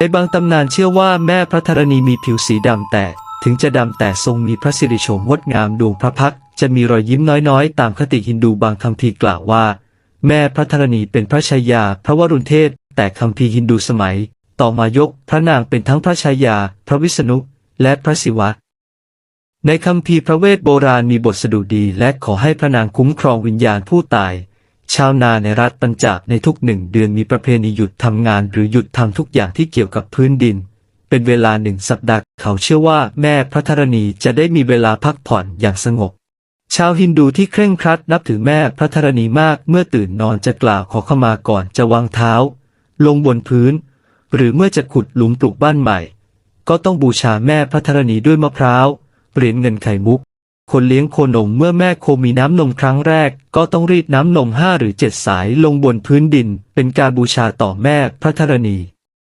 ในบางตำนานเชื่อว่าแม่พระธรณีมีผิวสีดำแต่ ถึงจะดำแต่ทรงมีพระสิริโฉมงดงามดวงพระพักจะมีรอยยิ้มน้อยๆ ตามคติฮินดูบางคัมภีกล่าวว่า แม่พระธรณีเป็นพระชายา พระวรุณเทพแต่คัมภีฮินดูสมัย ต่อมายกพระนางเป็นทั้งพระชายา พระวิษณุ และพระศิวะ ในคัมภีพระเวทโบราณมีบทสดุดีและขอให้พระนางคุ้มครองวิญญาณผู้ตาย ชาวนาในรัฐปัญจาบในทุกหนึ่งเดือนมีประเพณีหยุดทำงานหรือหยุดทำทุกอย่างที่เกี่ยวกับพื้นดิน เป็นเวลาหนึ่งสัปดาห์เขาเชื่อว่าแม่พระธรณีจะได้มีเวลาพักผ่อนอย่างสงบ ชาวฮินดูที่เคร่งครัดนับถือแม่พระธรณีมากเมื่อตื่นนอนจะกล่าวขอขมาก่อนจะวางเท้า ลงบนพื้น หรือเมื่อจะขุดหลุมปลูกบ้านใหม่ ก็ต้องบูชาแม่พระธรณีด้วยมะพร้าวเหรียญเงินไข่มุก คนเลี้ยงโคนมเมื่อแม่โคมีน้ำนมครั้งแรก ก็ต้องรีดน้ำนมห้าหรือเจ็ดสายลงบนพื้นดิน เป็นการบูชาต่อแม่พระธรณี